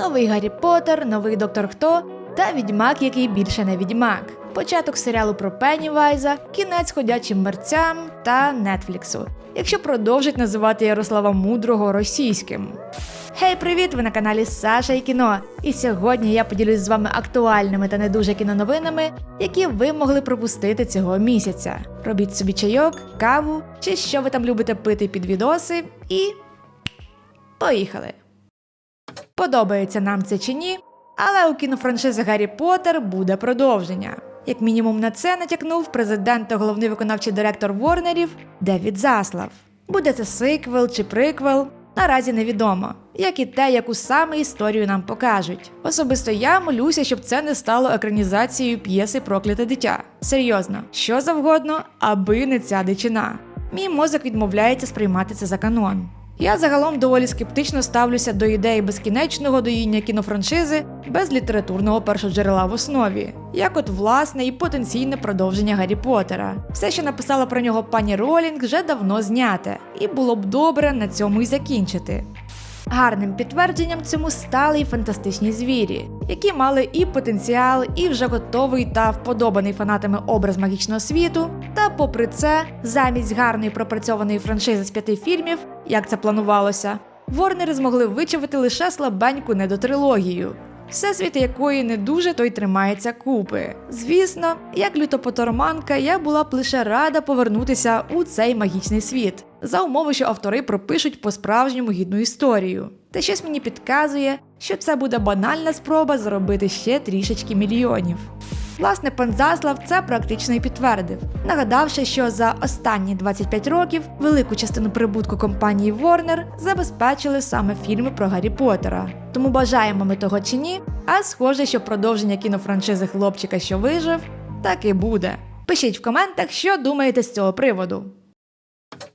Новий Гаррі Поттер, новий Доктор Хто та відьмак, який більше не відьмак. Початок серіалу про Пеннівайза, кінець ходячим мерцям та Нетфліксу, якщо продовжить називати Ярослава Мудрого російським. Хей, привіт! Ви на каналі Саша і кіно. І сьогодні я поділюсь з вами актуальними та не дуже кіноновинами, які ви могли пропустити цього місяця. Робіть собі чайок, каву чи що ви там любите пити під відоси, і поїхали! Подобається нам це чи ні, але у кінофраншизи Гаррі Поттер буде продовження. Як мінімум на це натякнув президент та головний виконавчий директор Ворнерів Девід Заслав. Буде це сиквел чи приквел, наразі невідомо, як і те, яку саме історію нам покажуть. Особисто я молюся, щоб це не стало екранізацією п'єси Прокляте дитя. Серйозно, що завгодно, аби не ця дичина. Мій мозок відмовляється сприймати це за канон. Я загалом доволі скептично ставлюся до ідеї безкінечного доїння кінофраншизи без літературного першоджерела в основі, як от власне і потенційне продовження Гаррі Поттера. Все, що написала про нього пані Ролінг, вже давно зняте, і було б добре на цьому й закінчити. Гарним підтвердженням цьому стали й фантастичні звірі, які мали і потенціал, і вже готовий та вподобаний фанатами образ магічного світу. Та, попри це, замість гарної пропрацьованої франшизи з п'яти фільмів, як це планувалося, Ворнери змогли вичавити лише слабеньку недотрилогію. Всесвіт якої не дуже той тримається купи. Звісно, як лютопотороманка, я була б лише рада повернутися у цей магічний світ, за умови, що автори пропишуть по-справжньому гідну історію. Та щось мені підказує, що це буде банальна спроба заробити ще трішечки мільйонів. Власне, пан Заслав це практично і підтвердив, нагадавши, що за останні 25 років велику частину прибутку компанії Warner забезпечили саме фільми про Гаррі Поттера. Тому бажаємо ми того чи ні, а схоже, що продовження кінофраншизи хлопчика, що вижив, так і буде. Пишіть в коментах, що думаєте з цього приводу.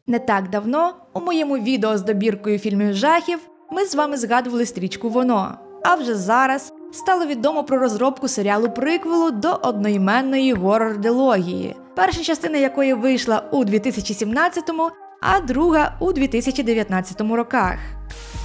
Не так давно у моєму відео з добіркою фільмів жахів ми з вами згадували стрічку Воно. А вже зараз стало відомо про розробку серіалу приквелу до одноіменної горор-дилогії, перша частина якої вийшла у 2017-му, а друга у 2019 роках.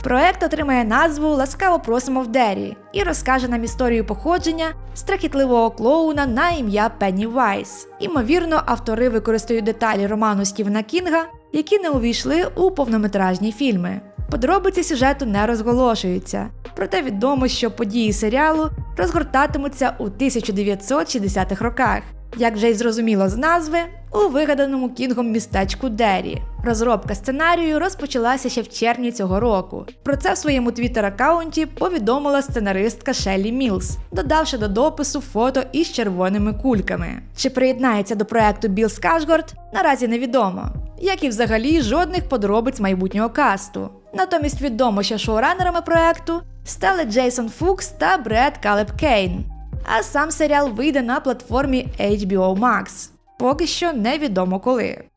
Проект отримає назву Ласкаво просимо в Дері і розкаже нам історію походження страхітливого клоуна на ім'я Пенні Вайс. Імовірно, автори використають деталі роману Стівена Кінга, які не увійшли у повнометражні фільми. Подробиці сюжету не розголошуються, проте відомо, що події серіалу розгортатимуться у 1960-х роках. Як вже й зрозуміло з назви, у вигаданому кінгом містечку Дері. Розробка сценарію розпочалася ще в червні цього року. Про це в своєму твіттер-аккаунті повідомила сценаристка Шеллі Мілс, додавши до допису фото із червоними кульками. Чи приєднається до проекту Білл Скашгорд, наразі невідомо, як і взагалі жодних подробиць майбутнього касту. Натомість відомо, що шоуранерами проекту стали Джейсон Фукс та Бред Калеб Кейн. А сам серіал вийде на платформі HBO Max. Поки що невідомо коли.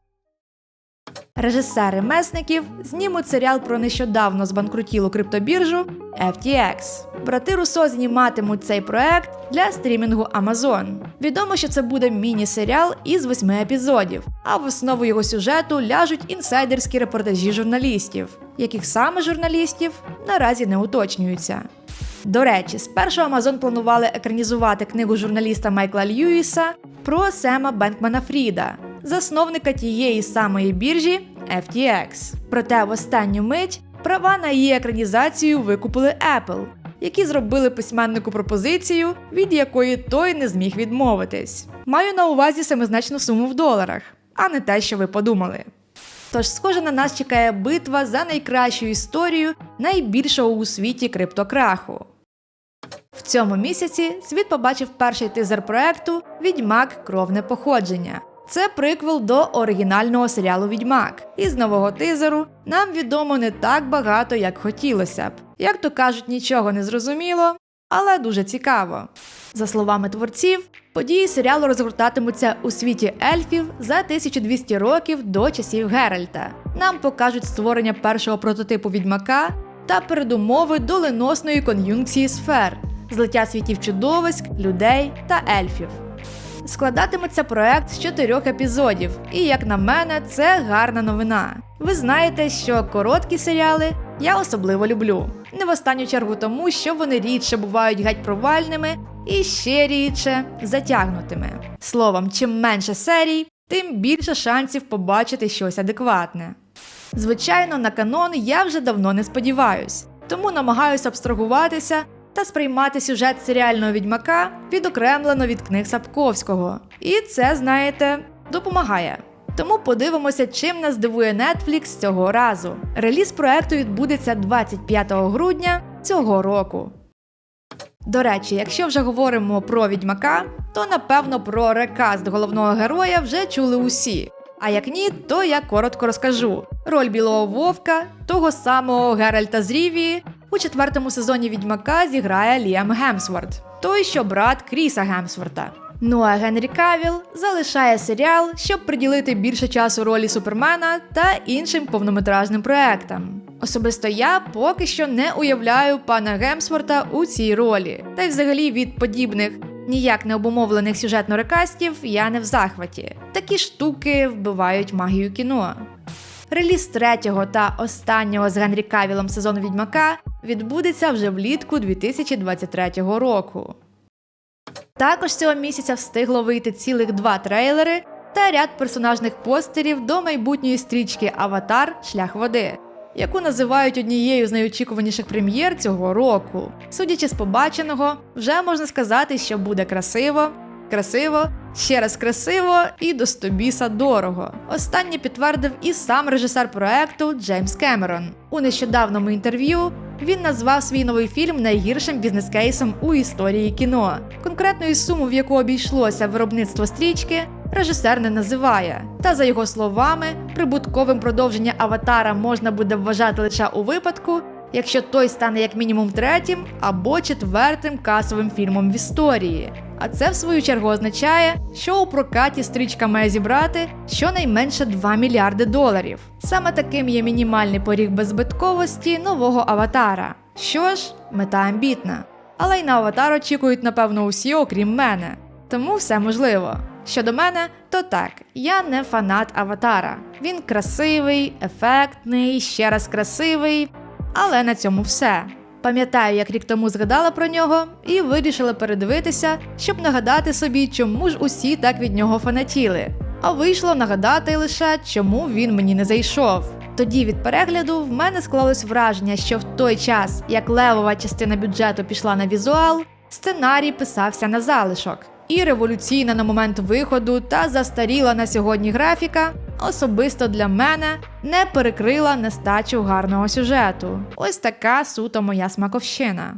Режисери месників знімуть серіал про нещодавно збанкрутілу криптобіржу FTX. Брати Руссо зніматимуть цей проект для стрімінгу Amazon. Відомо, що це буде міні-серіал із восьми епізодів, а в основу його сюжету ляжуть інсайдерські репортажі журналістів, яких саме журналістів наразі не уточнюються. До речі, спершу Amazon планували екранізувати книгу журналіста Майкла Льюіса про Сема Бенкмана Фріда, засновника тієї самої біржі FTX. Проте в останню мить права на її екранізацію викупили Apple, які зробили письменнику пропозицію, від якої той не зміг відмовитись. Маю на увазі семизначну суму в доларах, а не те, що ви подумали. Тож, схоже, на нас чекає битва за найкращу історію найбільшого у світі криптокраху. В цьому місяці світ побачив перший тизер проекту Відьмак Кровне походження. Це приквел до оригінального серіалу Відьмак. І з нового тизеру нам відомо не так багато, як хотілося б. Як то кажуть, нічого не зрозуміло, але дуже цікаво. За словами творців, події серіалу розгортатимуться у світі ельфів за 1200 років до часів Геральта. Нам покажуть створення першого прототипу відьмака та передумови доленосної кон'юнкції сфер, злиття світів чудовиськ, людей та ельфів. Складатиметься проект з чотирьох епізодів, і як на мене, це гарна новина. Ви знаєте, що короткі серіали я особливо люблю. Не в останню чергу тому, що вони рідше бувають геть провальними і ще рідше затягнутими. Словом, чим менше серій, тим більше шансів побачити щось адекватне. Звичайно, на канон я вже давно не сподіваюсь, тому намагаюся абстрагуватися та сприймати сюжет серіального відьмака відокремлено від книг Сапковського. І це, знаєте, допомагає. Тому подивимося, чим нас здивує Netflix цього разу. Реліз проекту відбудеться 25 грудня цього року. До речі, якщо вже говоримо про відьмака, то напевно про рекаст головного героя вже чули усі. А як ні, то я коротко розкажу. Роль білого вовка, того самого Геральта з Рівії, у четвертому сезоні відьмака зіграє Ліам Гемсворт, той, що брат Кріса Гемсворта. Ну а Генрі Кавіл залишає серіал, щоб приділити більше часу ролі Супермена та іншим повнометражним проектам. Особисто я поки що не уявляю пана Гемсворта у цій ролі, та й взагалі від подібних ніяк не обумовлених сюжетно-рекастів я не в захваті. Такі штуки вбивають магію кіно. Реліз третього та останнього з Генрі Кавілом сезону Відьмака відбудеться вже влітку 2023 року. Також цього місяця встигло вийти цілих два трейлери та ряд персонажних постерів до майбутньої стрічки Аватар Шлях води, яку називають однією з найочікуваніших прем'єр цього року. Судячи з побаченого, вже можна сказати, що буде красиво, красиво, ще раз красиво і до стобіса дорого. Останнє підтвердив і сам режисер проекту Джеймс Кемерон. У нещодавному інтерв'ю він назвав свій новий фільм найгіршим бізнес-кейсом у історії кіно. Конкретної суми, в яку обійшлося виробництво стрічки, режисер не називає. Та за його словами, прибутковим продовження аватара можна буде вважати лише у випадку, якщо той стане як мінімум третім або четвертим касовим фільмом в історії. А це в свою чергу означає, що у прокаті стрічка має зібрати щонайменше 2 мільярди доларів. Саме таким є мінімальний поріг беззбитковості нового аватара. Що ж, мета амбітна. Але й на аватар очікують, напевно, усі, окрім мене. Тому все можливо. Щодо мене, то так, я не фанат аватара. Він красивий, ефектний, ще раз красивий, але на цьому все. Пам'ятаю, як рік тому згадала про нього і вирішила передивитися, щоб нагадати собі, чому ж усі так від нього фанатіли. А вийшло нагадати лише, чому він мені не зайшов. Тоді від перегляду в мене склалось враження, що в той час, як левова частина бюджету пішла на візуал, сценарій писався на залишок. І революційна на момент виходу та застаріла на сьогодні графіка особисто для мене не перекрила нестачу гарного сюжету. Ось така суто моя смаковщина.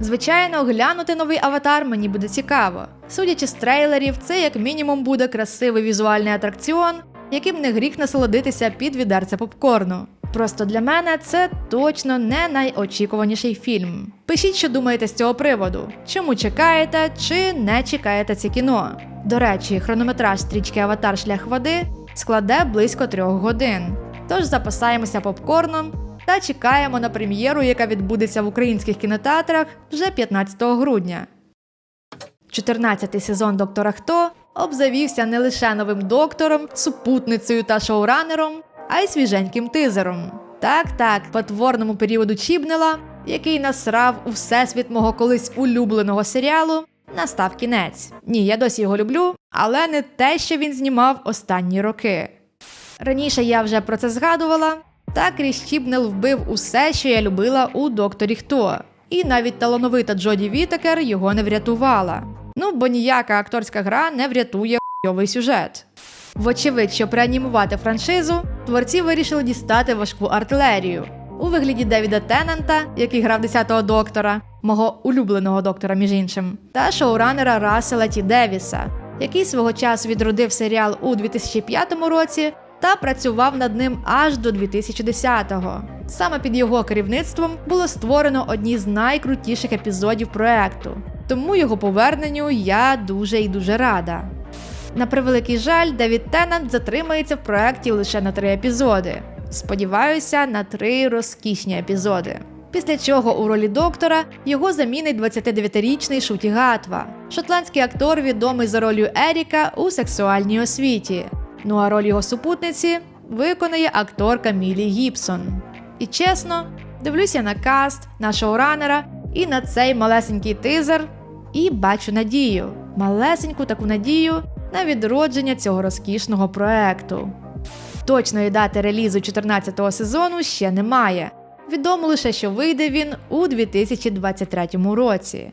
Звичайно, глянути новий аватар мені буде цікаво. Судячи з трейлерів, це як мінімум буде красивий візуальний атракціон, яким не гріх насолодитися під відерце попкорну. Просто для мене це точно не найочікуваніший фільм. Пишіть, що думаєте з цього приводу. Чому чекаєте чи не чекаєте це кіно? До речі, хронометраж стрічки Аватар Шлях води складе близько трьох годин. Тож запасаємося попкорном та чекаємо на прем'єру, яка відбудеться в українських кінотеатрах вже 15 грудня. 14-й сезон Доктора Хто обзавівся не лише новим доктором, супутницею та шоуранером, а й свіженьким тизером. Так, так, потворному періоду Чібнела, який насрав у всесвіт мого колись улюбленого серіалу, настав кінець. Ні, я досі його люблю, але не те, що він знімав останні роки. Раніше я вже про це згадувала. Так Кріс Чібнел вбив усе, що я любила у докторі Хто. І навіть талановита Джоді Вітакер його не врятувала. Ну бо ніяка акторська гра не врятує хуйовий сюжет. Вочевидь, щоб реанімувати франшизу, творці вирішили дістати важку артилерію у вигляді Девіда Теннанта, який грав 10-го доктора, мого улюбленого доктора, між іншим, та шоуранера Рассела Ті Девіса, який свого часу відродив серіал у 2005 році та працював над ним аж до 2010-го. Саме під його керівництвом було створено одні з найкрутіших епізодів проекту. Тому його поверненню я дуже і дуже рада. На превеликий жаль, Девід Теннант затримається в проекті лише на три епізоди. Сподіваюся, на три розкішні епізоди. Після чого у ролі доктора його замінить 29-річний Шуті Гатва, шотландський актор, відомий за ролью Еріка у сексуальній освіті. Ну а роль його супутниці виконає акторка Мілі Гібсон. І чесно, дивлюся на каст, на шоуранера і на цей малесенький тизер, і бачу надію, малесеньку таку надію на відродження цього розкішного проекту. Точної дати релізу 14-го сезону ще немає. Відомо лише, що вийде він у 2023 році.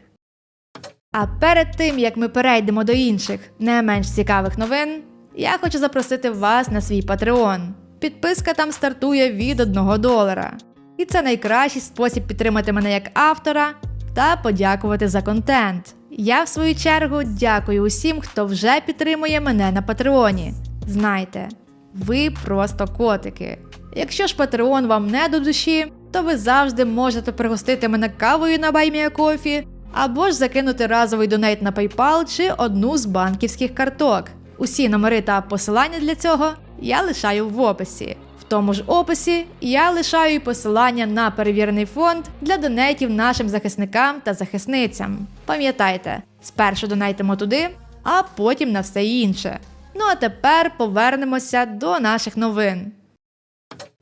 А перед тим як ми перейдемо до інших не менш цікавих новин, я хочу запросити вас на свій Patreon. Підписка там стартує від 1 долара. І це найкращий спосіб підтримати мене як автора та подякувати за контент. Я, в свою чергу, дякую усім, хто вже підтримує мене на Патреоні. Знайте, ви просто котики. Якщо ж Patreon вам не до душі, то ви завжди можете пригостити мене кавою на BuyMeACoffee або ж закинути разовий донейт на PayPal чи одну з банківських карток. Усі номери та посилання для цього я лишаю в описі. В тому ж описі я лишаю і посилання на перевірений фонд для донейтів нашим захисникам та захисницям. Пам'ятайте, спершу донейтимо туди, а потім на все інше. Ну а тепер повернемося до наших новин.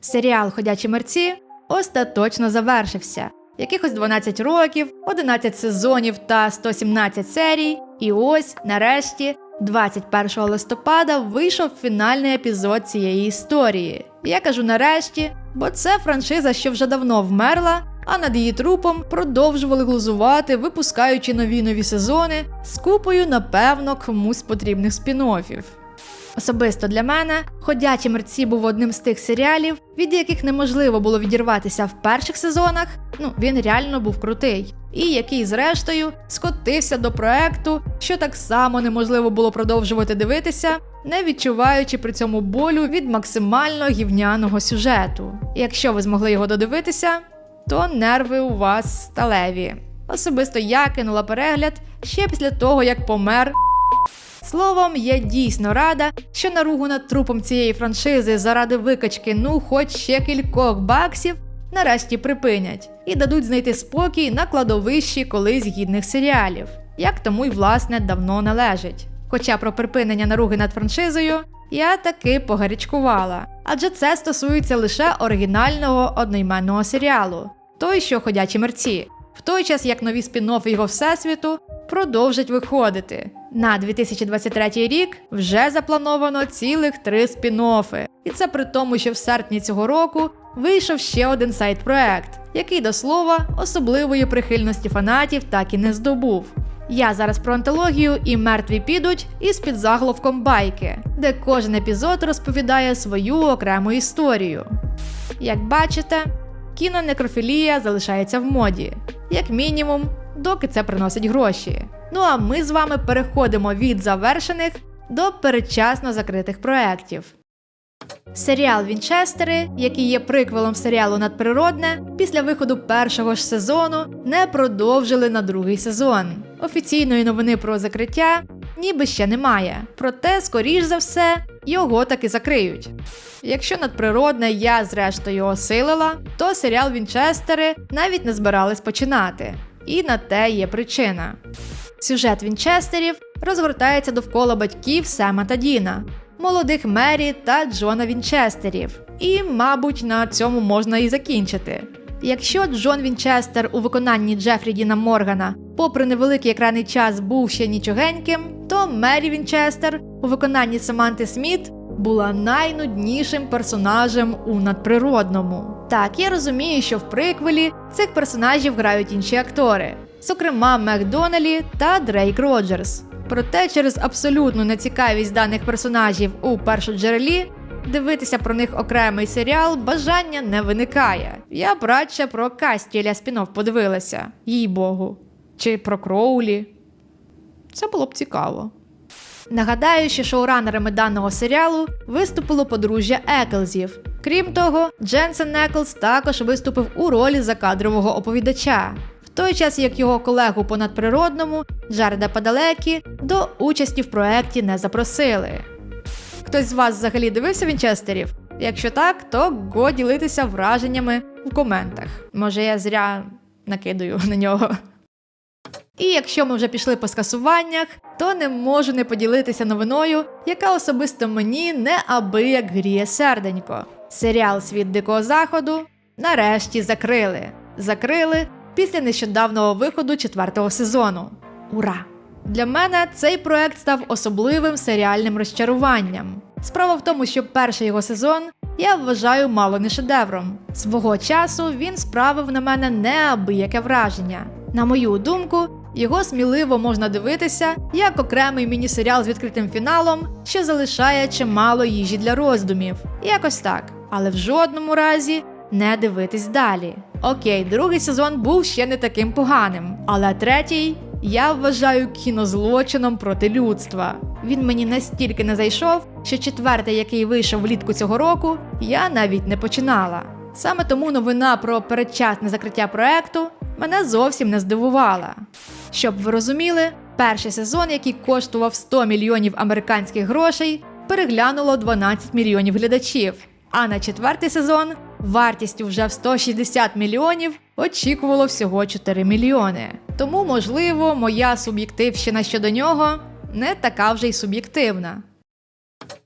Серіал Ходячі мерці остаточно завершився. Якихось 12 років, 11 сезонів та 117 серій. І ось, нарешті, 21 листопада вийшов фінальний епізод цієї історії. Я кажу нарешті, бо це франшиза, що вже давно вмерла, а над її трупом продовжували глузувати, випускаючи нові нові сезони з купою, напевно, комусь потрібних спін-оффів. Особисто для мене ходячі мерці був одним з тих серіалів, від яких неможливо було відірватися в перших сезонах. Ну він реально був крутий, і який, зрештою, скотився до проекту, що так само неможливо було продовжувати дивитися, не відчуваючи при цьому болю від максимально гівняного сюжету. Якщо ви змогли його додивитися, то нерви у вас сталеві. Особисто я кинула перегляд ще після того, як помер Словом, я дійсно рада, що наругу над трупом цієї франшизи заради викачки, ну хоч ще кількох баксів, нарешті припинять і дадуть знайти спокій на кладовищі колись гідних серіалів, як тому й власне давно належить. Хоча про припинення наруги над франшизою я таки погарячкувала, адже це стосується лише оригінального одноіменного серіалу, той, що ходячі мерці, в той час як нові спін-оффи його всесвіту продовжать виходити. На 2023 рік вже заплановано цілих три спін-оффи. І це при тому, що в серпні цього року вийшов ще один сайт-проект, який до слова особливої прихильності фанатів так і не здобув. Я зараз про антологію і мертві підуть із підзаголовком байки, де кожен епізод розповідає свою окрему історію. Як бачите, кінонекрофілія залишається в моді, як мінімум, доки це приносить гроші. Ну а ми з вами переходимо від завершених до передчасно закритих проєктів. Серіал Вінчестери, який є приквелом серіалу Надприродне, після виходу першого ж сезону не продовжили на другий сезон. Офіційної новини про закриття ніби ще немає, проте, скоріш за все, його таки закриють. Якщо надприродне я зрештою осилила, то серіал Вінчестери навіть не збирались починати. І на те є причина. Сюжет Вінчестерів розгортається довкола батьків Сема та Діна, молодих Мері та Джона Вінчестерів. І, мабуть, на цьому можна і закінчити. Якщо Джон Вінчестер у виконанні Джефрі Діна Моргана, попри невеликий екранний час, був ще нічогеньким, то Мері Вінчестер у виконанні Саманти Сміт була найнуднішим персонажем у надприродному. Так, я розумію, що в приквелі цих персонажів грають інші актори, зокрема Мек та Дрейк Роджерс. Проте через абсолютну нецікавість даних персонажів у першоджерелі дивитися про них окремий серіал бажання не виникає. Я б радше про Кастіля Спінов подивилася, їй богу, чи про Кроулі. Це було б цікаво. Нагадаю, що шоуранерами даного серіалу виступило подружжя Еклзів. Крім того, Дженсен Еклз також виступив у ролі закадрового оповідача, в той час як його колегу по надприродному Джареда Падалекі до участі в проєкті не запросили. Хтось з вас взагалі дивився Вінчестерів? Якщо так, то го ділитися враженнями в коментах. Може, я зря накидаю на нього. І якщо ми вже пішли по скасуваннях, то не можу не поділитися новиною, яка особисто мені неабияк гріє серденько. Серіал Світ Дикого Заходу нарешті закрили. Закрили після нещодавнього виходу четвертого сезону. Ура! Для мене цей проект став особливим серіальним розчаруванням. Справа в тому, що перший його сезон я вважаю мало не шедевром. Свого часу він справив на мене неабияке враження. На мою думку, його сміливо можна дивитися як окремий міні-серіал з відкритим фіналом, що залишає чимало їжі для роздумів. Якось так. Але в жодному разі не дивитись далі. Окей, другий сезон був ще не таким поганим, але третій я вважаю кінозлочином проти людства. Він мені настільки не зайшов, що четвертий, який вийшов влітку цього року, я навіть не починала. Саме тому новина про передчасне закриття проекту мене зовсім не здивувала. Щоб ви розуміли, перший сезон, який коштував 100 мільйонів американських грошей, переглянуло 12 мільйонів глядачів. А на четвертий сезон вартістю вже в 160 мільйонів очікувало всього 4 мільйони. Тому, можливо, моя суб'єктивщина щодо нього не така вже й суб'єктивна.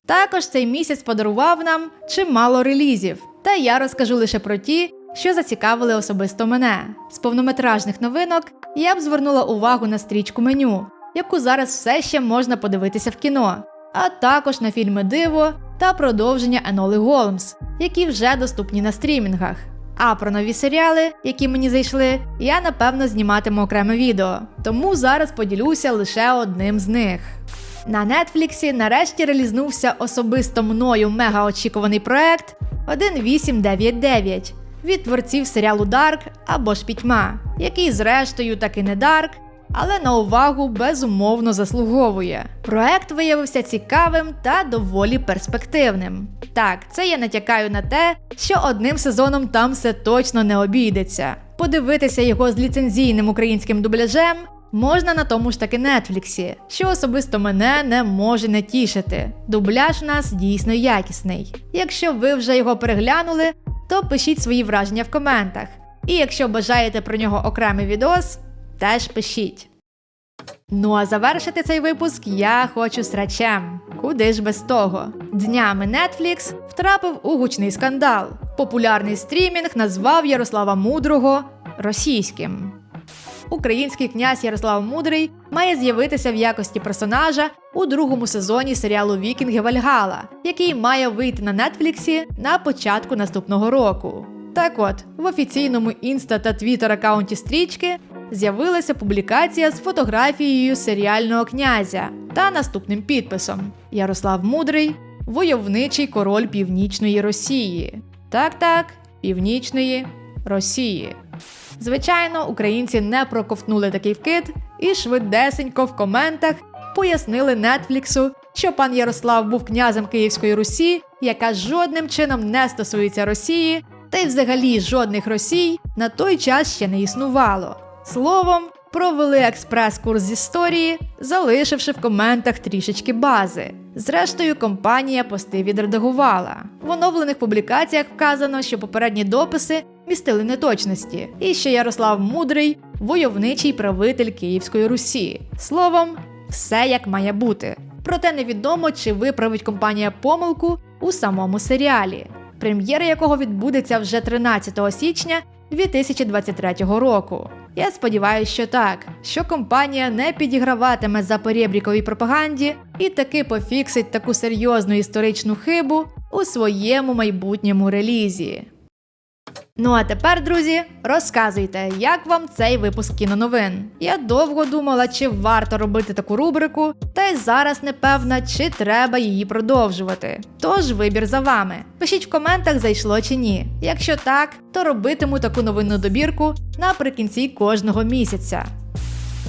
Також цей місяць подарував нам чимало релізів, та я розкажу лише про ті, що зацікавили особисто мене. З повнометражних новинок я б звернула увагу на стрічку меню, яку зараз все ще можна подивитися в кіно, а також на фільми Диво та продовження Еноли Голмс, які вже доступні на стрімінгах. А про нові серіали, які мені зайшли, я напевно зніматиму окреме відео, тому зараз поділюся лише одним з них. На Нетфліксі нарешті релізнувся особисто мною мегаочікуваний проект 1899 від творців серіалу Дарк або ж Пітьма, який, зрештою, таки не Дарк, але на увагу безумовно заслуговує. Проект виявився цікавим та доволі перспективним. Так, це я натякаю на те, що одним сезоном там все точно не обійдеться. Подивитися його з ліцензійним українським дубляжем можна на тому ж таки Нетфліксі, що особисто мене не може не тішити. Дубляж у нас дійсно якісний. Якщо ви вже його переглянули, то пишіть свої враження в коментах. І якщо бажаєте про нього окремий відос, теж пишіть. Ну а завершити цей випуск я хочу срачем. Куди ж без того? Днями Netflix втрапив у гучний скандал. Популярний стрімінг назвав Ярослава Мудрого російським. Український князь Ярослав Мудрий має з'явитися в якості персонажа у другому сезоні серіалу Вікінги Вальгала, який має вийти на Нетфліксі на початку наступного року. Так от, в офіційному інста та твіттер аккаунті стрічки з'явилася публікація з фотографією серіального князя та наступним підписом: Ярослав Мудрий, войовничий король Північної Росії. Так, так, Північної Росії. Звичайно, українці не проковтнули такий вкид і швидесенько в коментах пояснили Нетфліксу, що пан Ярослав був князем Київської Русі, яка жодним чином не стосується Росії, та й взагалі жодних Росій на той час ще не існувало. Словом, провели експрес-курс з історії, залишивши в коментах трішечки бази. Зрештою, компанія пости відредагувала. В оновлених публікаціях вказано, що попередні дописи містили неточності, і що Ярослав Мудрий войовничий правитель Київської Русі. Словом, все як має бути. Проте невідомо, чи виправить компанія помилку у самому серіалі, прем'єра якого відбудеться вже 13 січня 2023 року. Я сподіваюся, що так, що компанія не підіграватиме за перебріковій пропаганді і таки пофіксить таку серйозну історичну хибу у своєму майбутньому релізі. Ну а тепер, друзі, розказуйте, як вам цей випуск кіноновин. Я довго думала, чи варто робити таку рубрику, та й зараз не певна, чи треба її продовжувати. Тож вибір за вами. Пишіть в коментах, зайшло чи ні. Якщо так, то робитиму таку новинну добірку наприкінці кожного місяця.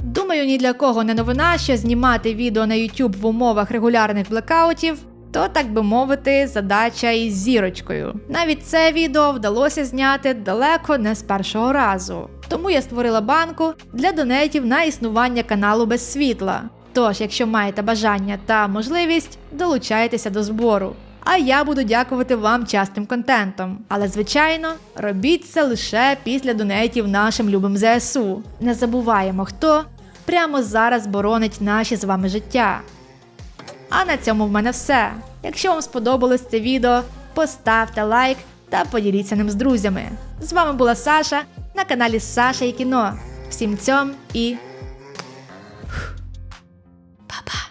Думаю, ні для кого не новина, що знімати відео на YouTube в умовах регулярних блекаутів то, так би мовити, задача із зірочкою. Навіть це відео вдалося зняти далеко не з першого разу. Тому я створила банку для донейтів на існування каналу без світла. Тож, якщо маєте бажання та можливість, долучайтеся до збору. А я буду дякувати вам частим контентом. Але звичайно, робіть це лише після донейтів нашим любим ЗСУ. Не забуваємо, хто прямо зараз боронить наші з вами життя. А на цьому в мене все. Якщо вам сподобалось це відео, поставте лайк та поділіться ним з друзями. З вами була Саша на каналі Саша і кіно. Всім цьом і. Па-па!